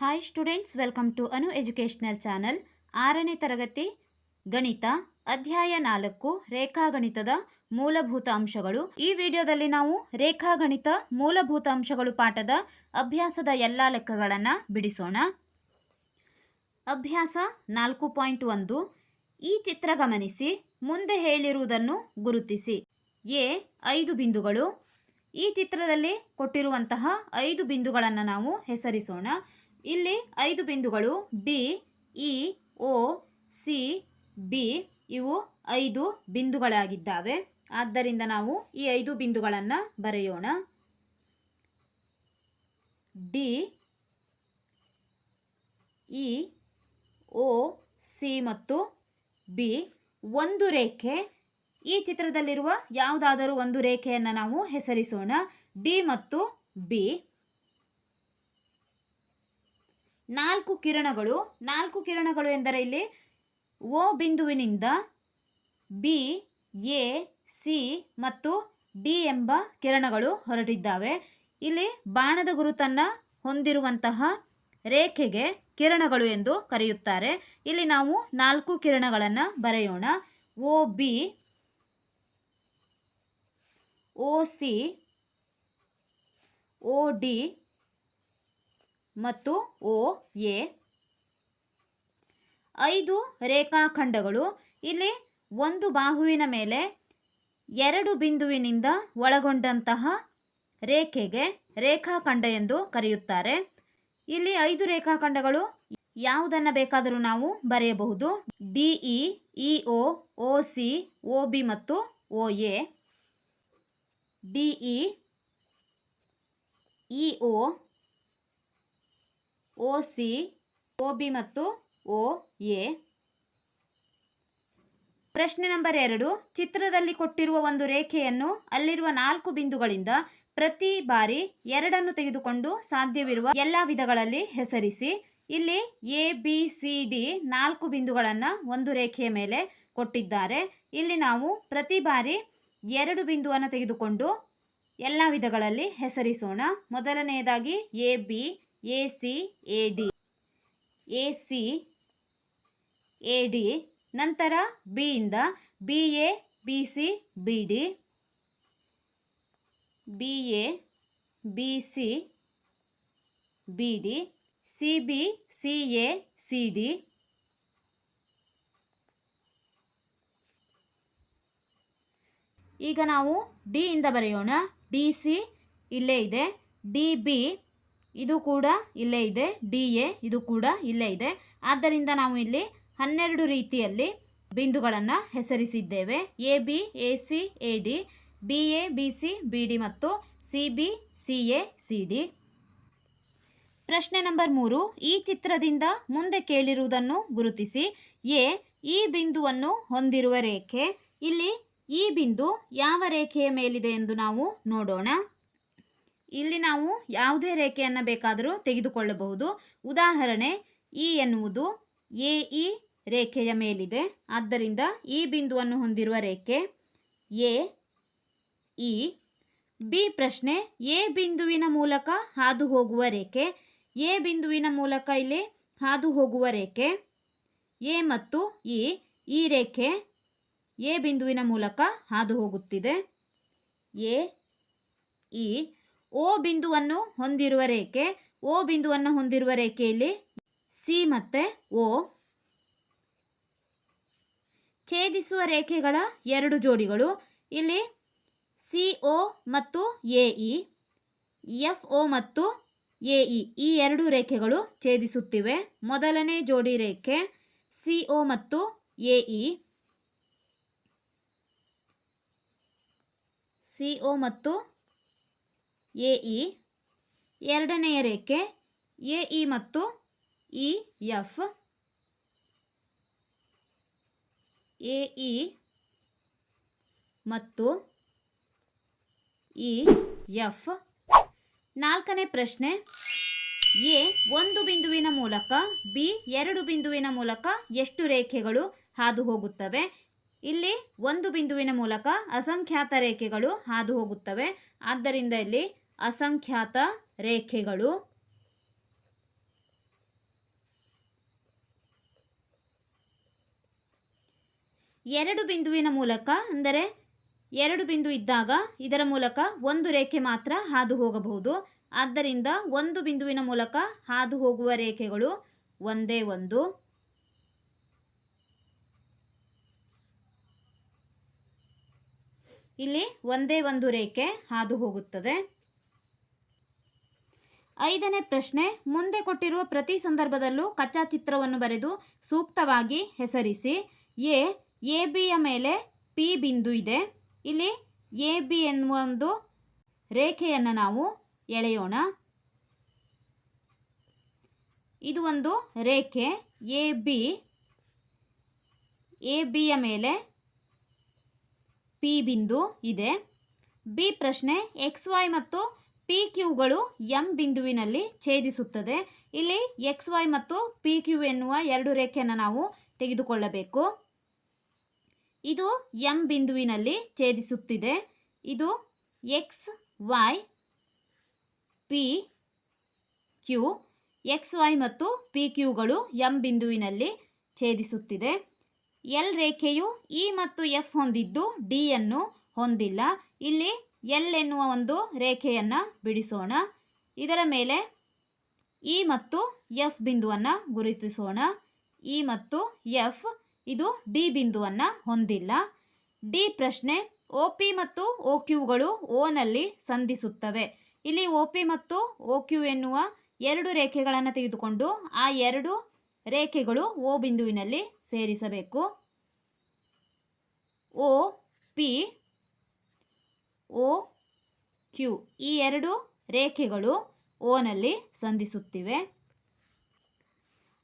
Hi students welcome to Anu educational channel ಆರನೇ ತರಗತಿ, ಗಣಿತ, ಅಧ್ಯಾಯ ನಾಲ್ಕು, ರೇಖಾಗಣಿತದ ಮೂಲಭೂತ ಅಂಶಗಳು. ಈ ವಿಡಿಯೋದಲ್ಲಿ ನಾವು ರೇಖಾಗಣಿತ ಮೂಲಭೂತ ಅಂಶಗಳು ಪಾಠದ ಅಭ್ಯಾಸದ ಎಲ್ಲ ಲೆಕ್ಕಗಳನ್ನು ಬಿಡಿಸೋಣ. ಅಭ್ಯಾಸ ನಾಲ್ಕು ಪಾಯಿಂಟ್ ಒಂದು, ಈ ಚಿತ್ರ ಗಮನಿಸಿ, ಮುಂದೆ ಹೇಳಿರುವುದನ್ನು ಗುರುತಿಸಿ. ಎ, ಐದು ಬಿಂದುಗಳು. ಈ ಚಿತ್ರದಲ್ಲಿ ಕೊಟ್ಟಿರುವಂತಹ ಐದು ಬಿಂದುಗಳನ್ನು ನಾವು ಹೆಸರಿಸೋಣ. ಇಲ್ಲಿ ಐದು ಬಿಂದುಗಳು D, E O C, B ಇವು ಐದು ಬಿಂದುಗಳಾಗಿದ್ದಾವೆ. ಆದ್ದರಿಂದ ನಾವು ಈ ಐದು ಬಿಂದುಗಳನ್ನು ಬರೆಯೋಣ. ಡಿ, ಇ ಒ ಸಿ ಮತ್ತು ಬಿ ಒಂದು ರೇಖೆ. ಈ ಚಿತ್ರದಲ್ಲಿರುವ ಯಾವುದಾದರೂ ಒಂದು ರೇಖೆಯನ್ನು ನಾವು ಹೆಸರಿಸೋಣ. ಡಿ ಮತ್ತು ಬಿ. ನಾಲ್ಕು ಕಿರಣಗಳು ನಾಲ್ಕು ಕಿರಣಗಳು ಎಂದರೆ ಇಲ್ಲಿ ಓ ಬಿಂದುವಿನಿಂದ ಬಿ, ಎ, ಸಿ ಮತ್ತು ಡಿ ಎಂಬ ಕಿರಣಗಳು ಹೊರಟಿದ್ದಾವೆ. ಇಲ್ಲಿ ಬಾಣದ ಗುರುತನ್ನು ಹೊಂದಿರುವಂತಹ ರೇಖೆಗೆ ಕಿರಣಗಳು ಎಂದು ಕರೆಯುತ್ತಾರೆ. ಇಲ್ಲಿ ನಾವು ನಾಲ್ಕು ಕಿರಣಗಳನ್ನು ಬರೆಯೋಣ. O, B O C, O, D ಮತ್ತು ಓ, ಎ. ಐದು ರೇಖಾಖಂಡಗಳು. ಇಲ್ಲಿ ಒಂದು ಬಾಹುವಿನ ಮೇಲೆ ಎರಡು ಬಿಂದುವಿನಿಂದ ಒಳಗೊಂಡಂತಹ ರೇಖೆಗೆ ರೇಖಾಖಂಡ ಎಂದು ಕರೆಯುತ್ತಾರೆ. ಇಲ್ಲಿ ಐದು ರೇಖಾಖಂಡಗಳು. ಯಾವುದನ್ನು ಬೇಕಾದರೂ ನಾವು ಬರೆಯಬಹುದು. D E E O O C O B ಮತ್ತು O A. D E E O O C O B ಮತ್ತು ಒ ಎ ಪ್ರಶ್ನೆ ನಂಬರ್ ಎರಡು. ಚಿತ್ರದಲ್ಲಿ ಕೊಟ್ಟಿರುವ ಒಂದು ರೇಖೆಯನ್ನು ಅಲ್ಲಿರುವ ನಾಲ್ಕು ಬಿಂದುಗಳಿಂದ ಪ್ರತಿ ಬಾರಿ ಎರಡನ್ನು ತೆಗೆದುಕೊಂಡು ಸಾಧ್ಯವಿರುವ ಎಲ್ಲ ವಿಧಗಳಲ್ಲಿ ಹೆಸರಿಸಿ. ಇಲ್ಲಿ ಎ, ಬಿ, ಸಿ, ಡಿ ನಾಲ್ಕು ಬಿಂದುಗಳನ್ನು ಒಂದು ರೇಖೆಯ ಮೇಲೆ ಕೊಟ್ಟಿದ್ದಾರೆ. ಇಲ್ಲಿ ನಾವು ಪ್ರತಿ ಬಾರಿ ಎರಡು ಬಿಂದುವನ್ನು ತೆಗೆದುಕೊಂಡು ಎಲ್ಲ ವಿಧಗಳಲ್ಲಿ ಹೆಸರಿಸೋಣ. ಮೊದಲನೆಯದಾಗಿ A, B A C A D A C A D ನಂತರ ಬಿಯಿಂದ B A B C B D B A B C B D C B C A C D ಈಗ ನಾವು ಡಿ ಇಂದ ಬರೆಯೋಣ. ಡಿ ಸಿ ಇಲ್ಲೇ ಇದೆ. D B ಇದು ಕೂಡ ಇಲ್ಲೇ ಇದೆ. ಡಿ, ಎ, ಇದು ಕೂಡ ಇಲ್ಲೇ ಇದೆ. ಆದ್ದರಿಂದ ನಾವು ಇಲ್ಲಿ ಹನ್ನೆರಡು ರೀತಿಯಲ್ಲಿ ಬಿಂದುಗಳನ್ನು ಹೆಸರಿಸಿದ್ದೇವೆ. A, B, A, C, A, D, B, A, B, C, B, D ಮತ್ತು C, B, C, A, C, D. ಪ್ರಶ್ನೆ ನಂಬರ್ ಮೂರು. ಈ ಚಿತ್ರದಿಂದ ಮುಂದೆ ಕೇಳಿರುವುದನ್ನು ಗುರುತಿಸಿ. ಎ, ಈ ಬಿಂದುವನ್ನು ಹೊಂದಿರುವ ರೇಖೆ. ಇಲ್ಲಿ ಈ ಬಿಂದು ಯಾವ ರೇಖೆಯ ಮೇಲಿದೆ ಎಂದು ನಾವು ನೋಡೋಣ. ಇಲ್ಲಿ ನಾವು ಯಾವುದೇ ರೇಖೆಯನ್ನು ಬೇಕಾದರೂ ತೆಗೆದುಕೊಳ್ಳಬಹುದು. ಉದಾಹರಣೆ ಇ ಎನ್ನುವುದು ಎ ಇ ರೇಖೆಯ ಮೇಲಿದೆ. ಆದ್ದರಿಂದ ಈ ಬಿಂದುವನ್ನು ಹೊಂದಿರುವ ರೇಖೆ ಎ ಇ. ಬಿ ಪ್ರಶ್ನೆ, ಎ ಬಿಂದುವಿನ ಮೂಲಕ ಹಾದು ಹೋಗುವ ರೇಖೆ, ಎ ಬಿಂದುವಿನ ಮೂಲಕ ಇಲ್ಲಿ ಹಾದು ಹೋಗುವ ರೇಖೆ, ಎ ಮತ್ತು ಇ. ಈ ರೇಖೆ ಎ ಬಿಂದುವಿನ ಮೂಲಕ ಹಾದು ಹೋಗುತ್ತಿದೆ ಎ ಇ. ಓ ಬಿಂದುವನ್ನು ಹೊಂದಿರುವ ರೇಖೆ, ಓ ಬಿಂದುವನ್ನು ಹೊಂದಿರುವ ರೇಖೆಯಲ್ಲಿ ಸಿ ಮತ್ತು ಓ. ಛೇದಿಸುವ ರೇಖೆಗಳ ಎರಡು ಜೋಡಿಗಳು ಇಲ್ಲಿ, ಸಿ ಒ ಮತ್ತು ಎ, ಇ. ಎಫ್ ಒ ಮತ್ತು ಎ, ಇ. ಈ ಎರಡು ರೇಖೆಗಳು ಛೇದಿಸುತ್ತಿವೆ. ಮೊದಲನೇ ಜೋಡಿ ರೇಖೆ, ಸಿ ಒ ಮತ್ತು ಎ, ಇ. ಸಿ ಒ ಮತ್ತು ಎ ಇ, ಎರಡನೆಯ ರೇಖೆ ಎ ಇ ಮತ್ತು ಇ ಎಫ್. ಎ ಇ ಮತ್ತು ಇ ಎಫ್. ನಾಲ್ಕನೇ ಪ್ರಶ್ನೆ, ಎ ಒಂದು ಬಿಂದುವಿನ ಮೂಲಕ, ಬಿ ಎರಡು ಬಿಂದುವಿನ ಮೂಲಕ ಎಷ್ಟು ರೇಖೆಗಳು ಹಾದು ಹೋಗುತ್ತವೆ? ಇಲ್ಲಿ ಒಂದು ಬಿಂದುವಿನ ಮೂಲಕ ಅಸಂಖ್ಯಾತ ರೇಖೆಗಳು ಹಾದು ಹೋಗುತ್ತವೆ ಆದ್ದರಿಂದ ಇಲ್ಲಿ ಅಸಂಖ್ಯಾತ ರೇಖೆಗಳು. ಎರಡು ಬಿಂದುವಿನ ಮೂಲಕ, ಅಂದರೆ ಎರಡು ಬಿಂದು ಇದ್ದಾಗ ಇದರ ಮೂಲಕ ಒಂದು ರೇಖೆ ಮಾತ್ರ ಹಾದು ಹೋಗಬಹುದು ಆದ್ದರಿಂದ ಒಂದು ಬಿಂದುವಿನ ಮೂಲಕ ಹಾದು ಹೋಗುವ ರೇಖೆಗಳು ಒಂದೇ ಒಂದು. ಇಲ್ಲಿ ಒಂದೇ ಒಂದು ರೇಖೆ ಹಾದು ಹೋಗುತ್ತದೆ. ಐದನೇ ಪ್ರಶ್ನೆ, ಮುಂದೆ ಕೊಟ್ಟಿರುವ ಪ್ರತಿ ಸಂದರ್ಭದಲ್ಲೂ ಕಚ್ಚಾ ಚಿತ್ರವನ್ನು ಬರೆದು ಸೂಕ್ತವಾಗಿ ಹೆಸರಿಸಿ. ಎ ಎ ಬಿಯ ಮೇಲೆ ಪಿ ಬಿಂದು ಇದೆ. ಇಲ್ಲಿ ಎ ಬಿ ಎನ್ನುವ ಒಂದು ರೇಖೆಯನ್ನು ನಾವು ಎಳೆಯೋಣ. ಇದು ಒಂದು ರೇಖೆ. ಎ ಬಿ, ಎ ಬಿಯ ಮೇಲೆ ಪಿ ಬಿಂದು ಇದೆ. ಬಿ ಪ್ರಶ್ನೆ ಎಕ್ಸ್ ವೈ ಮತ್ತು ಪಿ ಕ್ಯೂಗಳು ಎಂ ಬಿಂದುವಿನಲ್ಲಿ ಛೇದಿಸುತ್ತದೆ. ಇಲ್ಲಿ ಎಕ್ಸ್ ವೈ ಮತ್ತು ಪಿ ಕ್ಯೂ ಎನ್ನುವ ಎರಡು ರೇಖೆಯನ್ನು ನಾವು ತೆಗೆದುಕೊಳ್ಳಬೇಕು. ಇದು ಎಂ ಬಿಂದುವಿನಲ್ಲಿ ಛೇದಿಸುತ್ತಿದೆ. ಇದು X Y P Q, X Y ಮತ್ತು ಪಿ ಕ್ಯೂಗಳು ಎಂ ಬಿಂದುವಿನಲ್ಲಿ ಛೇದಿಸುತ್ತಿದೆ. ಎಲ್ ರೇಖೆಯು ಇ ಮತ್ತು ಎಫ್ ಹೊಂದಿದ್ದು ಡಿ ಅನ್ನು ಹೊಂದಿಲ್ಲ. ಇಲ್ಲಿ ಎಲ್ ಎನ್ನುವ ಒಂದು ರೇಖೆಯನ್ನು ಬಿಡಿಸೋಣ. ಇದರ ಮೇಲೆ ಇ ಮತ್ತು ಎಫ್ ಬಿಂದುವನ್ನು ಗುರುತಿಸೋಣ. ಇ ಮತ್ತು ಎಫ್ ಇದು ಡಿ ಬಿಂದುವನ್ನು ಹೊಂದಿಲ್ಲ. ಡಿ ಪ್ರಶ್ನೆ ಒ ಪಿ ಮತ್ತು ಒ ಕ್ಯೂಗಳು ಓನಲ್ಲಿ ಸಂಧಿಸುತ್ತವೆ. ಇಲ್ಲಿ ಒ ಪಿ ಮತ್ತು ಒ ಕ್ಯೂ ಎನ್ನುವ ಎರಡು ರೇಖೆಗಳನ್ನು ತೆಗೆದುಕೊಂಡು ಆ ಎರಡು ರೇಖೆಗಳು ಓ ಬಿಂದುವಿನಲ್ಲಿ ಸೇರಿಸಬೇಕು. ಒ, ಪಿ, ಒ, ಕ್ಯೂ ಈ ಎರಡು ರೇಖೆಗಳು ಓನಲ್ಲಿ ಸಂಧಿಸುತ್ತಿವೆ.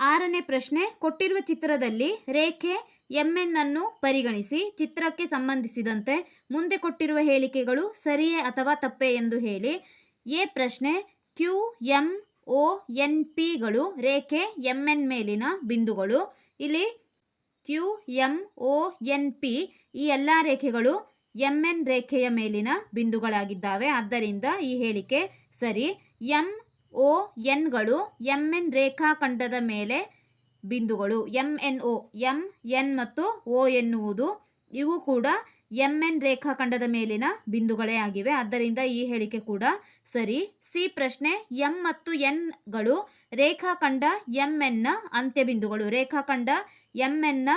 ಆರನೇ ಪ್ರಶ್ನೆ, ಕೊಟ್ಟಿರುವ ಚಿತ್ರದಲ್ಲಿ ರೇಖೆ ಎನ್ ಅನ್ನು ಪರಿಗಣಿಸಿ ಚಿತ್ರಕ್ಕೆ ಸಂಬಂಧಿಸಿದಂತೆ ಮುಂದೆ ಕೊಟ್ಟಿರುವ ಹೇಳಿಕೆಗಳು ಸರಿಯೇ ಅಥವಾ ತಪ್ಪೇ ಎಂದು ಹೇಳಿ. ಎ ಪ್ರಶ್ನೆ, ಕ್ಯೂ, ಎಂ, ಒ, ಎನ್ ಪಿಗಳು ರೇಖೆ ಎನ್ ಮೇಲಿನ ಬಿಂದುಗಳು. ಇಲ್ಲಿ Q, M, O, N, P ಈ ಎಲ್ಲ ರೇಖೆಗಳು ಎಂ, ಎನ್ ರೇಖೆಯ ಮೇಲಿನ ಬಿಂದುಗಳಾಗಿದ್ದಾವೆ. ಆದ್ದರಿಂದ ಈ ಹೇಳಿಕೆ ಸರಿ. ಎಂ, ಒ ಎನ್ಗಳು ಎಂ, ಎನ್ ರೇಖಾಖಂಡದ ಮೇಲೆ ಬಿಂದುಗಳು. M, N, O, M, N ಮತ್ತು ಒ ಎನ್ನುವುದು ಇವು ಕೂಡ ಎನ್ ರೇಖಾಖಂಡದ ಮೇಲಿನ ಬಿಂದುಗಳೇ ಆಗಿವೆ. ಆದ್ದರಿಂದ ಈ ಹೇಳಿಕೆ ಕೂಡ ಸರಿ. ಸಿ ಪ್ರಶ್ನೆ, ಎಂ ಮತ್ತು ಎನ್ಗಳು ರೇಖಾಖಂಡ ಎಂ ಎನ್ನ ಅಂತ್ಯಬಿಂದುಗಳು ರೇಖಾಖಂಡ ಎಂ ಎನ್ನ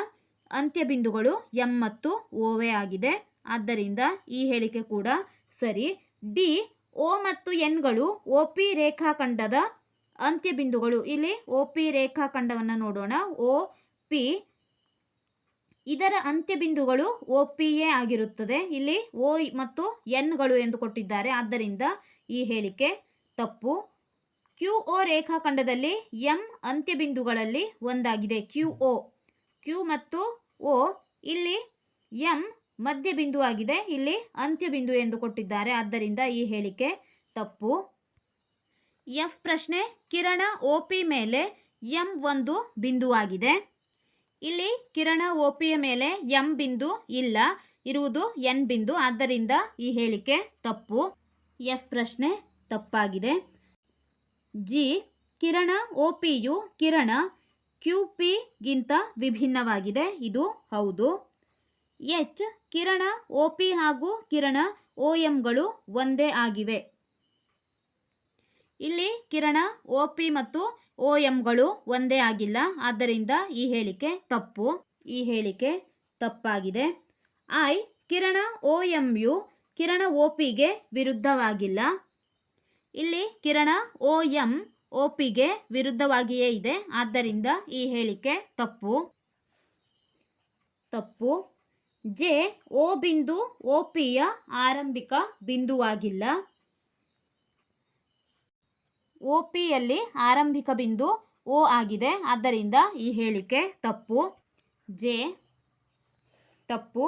ಅಂತ್ಯಬಿಂದುಗಳು ಎಂ ಮತ್ತು ಓವೆ ಆಗಿದೆ. ಆದ್ದರಿಂದ ಈ ಹೇಳಿಕೆ ಕೂಡ ಸರಿ. ಡಿ, ಒ ಮತ್ತು ಎನ್ಗಳು ಒ ಪಿ ರೇಖಾಖಂಡದ ಅಂತ್ಯಬಿಂದುಗಳು ಇಲ್ಲಿ ಒ ಪಿ ರೇಖಾಖಂಡವನ್ನು ನೋಡೋಣ. ಒ ಪಿ ಇದರ ಅಂತ್ಯಬಿಂದುಗಳು ಒ ಪಿ ಎ ಆಗಿರುತ್ತದೆ. ಇಲ್ಲಿ ಒ ಮತ್ತು ಎನ್ಗಳು ಎಂದು ಕೊಟ್ಟಿದ್ದಾರೆ. ಆದ್ದರಿಂದ ಈ ಹೇಳಿಕೆ ತಪ್ಪು. ಕ್ಯೂ ಒ ರೇಖಾಖಂಡದಲ್ಲಿ ಎಂ ಅಂತ್ಯಬಿಂದುಗಳಲ್ಲಿ ಒಂದಾಗಿದೆ. ಕ್ಯೂ ಒ, ಕ್ಯೂ ಮತ್ತು ಒ ಇಲ್ಲಿ ಎಂ ಮಧ್ಯಬಿಂದು ಆಗಿದೆ. ಇಲ್ಲಿ ಅಂತ್ಯಬಿಂದು ಎಂದು ಕೊಟ್ಟಿದ್ದಾರೆ. ಆದ್ದರಿಂದ ಈ ಹೇಳಿಕೆ ತಪ್ಪು. ಎಫ್ ಪ್ರಶ್ನೆ, ಕಿರಣ ಒ ಪಿ ಮೇಲೆ ಎಂ ಒಂದು ಬಿಂದುವಾಗಿದೆ ಇಲ್ಲಿ ಕಿರಣ ಓಪಿಯ ಪಿಯ ಮೇಲೆ ಎಂ ಬಿಂದು ಇಲ್ಲ, ಇರುವುದು ಎನ್ ಬಿಂದು. ಆದ್ದರಿಂದ ಈ ಹೇಳಿಕೆ ತಪ್ಪು. ಎಫ್ ಪ್ರಶ್ನೆ ತಪ್ಪಾಗಿದೆ. ಜಿ ಕಿರಣ ಒ ಪಿಯು ಕಿರಣ ಕ್ಯೂ ಪಿಗಿಂತ ವಿಭಿನ್ನವಾಗಿದೆ. ಇದು ಹೌದು. ಎಚ್ ಕಿರಣ ಒ ಪಿ ಹಾಗೂ ಕಿರಣ ಓ ಎಂಗಳು ಒಂದೇ ಆಗಿವೆ. ಇಲ್ಲಿ ಕಿರಣ ಒ ಪಿ ಮತ್ತು ಓ ಎಂಗಳು ಒಂದೇ ಆಗಿಲ್ಲ. ಆದ್ದರಿಂದ ಈ ಹೇಳಿಕೆ ತಪ್ಪು. ಈ ಹೇಳಿಕೆ ತಪ್ಪಾಗಿದೆ. ಐ, ಕಿರಣ ಓ ಎಂ ಯು ಕಿರಣ ಒ ಪಿಗೆ ವಿರುದ್ಧವಾಗಿಲ್ಲ. ಇಲ್ಲಿ ಕಿರಣ ಓ ಎಂ ಒ ಪಿಗೆ ವಿರುದ್ಧವಾಗಿಯೇ ಇದೆ. ಆದ್ದರಿಂದ ಈ ಹೇಳಿಕೆ ತಪ್ಪು. ತಪ್ಪು. ಜೆ, ಓ ಬಿಂದು ಒ ಪಿಯ ಆರಂಭಿಕ ಬಿಂದುವಾಗಿಲ್ಲ. ಒ ಪಿಯಲ್ಲಿ ಆರಂಭಿಕ ಬಿಂದು ಓ ಆಗಿದೆ. ಆದ್ದರಿಂದ ಈ ಹೇಳಿಕೆ ತಪ್ಪು. ಜೆ. ತಪ್ಪು.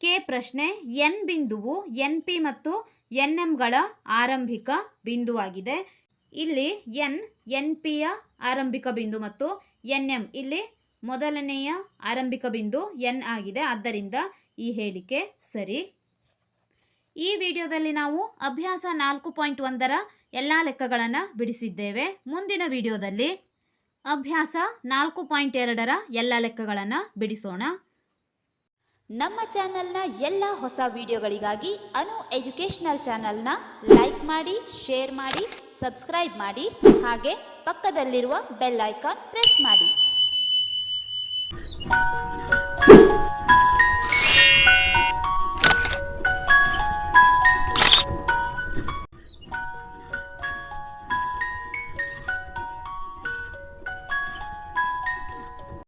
ಕೆ ಪ್ರಶ್ನೆ, ಎನ್ ಬಿಂದುವು ಎನ್ ಪಿ ಮತ್ತು ಎನ್ ಎಂಗಳ ಆರಂಭಿಕ ಬಿಂದುವಾಗಿದೆ. ಇಲ್ಲಿ ಎನ್ ಎನ್ ಪಿಯ ಆರಂಭಿಕ ಬಿಂದು ಮತ್ತು ಎನ್ ಎಂ. ಇಲ್ಲಿ ಮೊದಲನೆಯ ಆರಂಭಿಕ ಬಿಂದು ಎನ್ ಆಗಿದೆ. ಆದ್ದರಿಂದ ಈ ಹೇಳಿಕೆ ಸರಿ. ಈ ವಿಡಿಯೋದಲ್ಲಿ ನಾವು ಅಭ್ಯಾಸ ನಾಲ್ಕು ಪಾಯಿಂಟ್ ಒಂದರ ಎಲ್ಲ ಲೆಕ್ಕಗಳನ್ನು ಬಿಡಿಸಿದ್ದೇವೆ. ಮುಂದಿನ ವಿಡಿಯೋದಲ್ಲಿ ಅಭ್ಯಾಸ ನಾಲ್ಕು ಪಾಯಿಂಟ್ ಎರಡರ ಎಲ್ಲ ಲೆಕ್ಕಗಳನ್ನು ಬಿಡಿಸೋಣ. ನಮ್ಮ ಚಾನೆಲ್ನ ಎಲ್ಲ ಹೊಸ ವಿಡಿಯೋಗಳಿಗಾಗಿ ಅನು ಎಜುಕೇಷನಲ್ ಚಾನೆಲ್ನ ಲೈಕ್ ಮಾಡಿ, ಶೇರ್ ಮಾಡಿ, ಸಬ್ಸ್ಕ್ರೈಬ್ ಮಾಡಿ, ಹಾಗೆ ಪಕ್ಕದಲ್ಲಿರುವ ಬೆಲ್ ಐಕಾನ್ ಪ್ರೆಸ್ ಮಾಡಿ.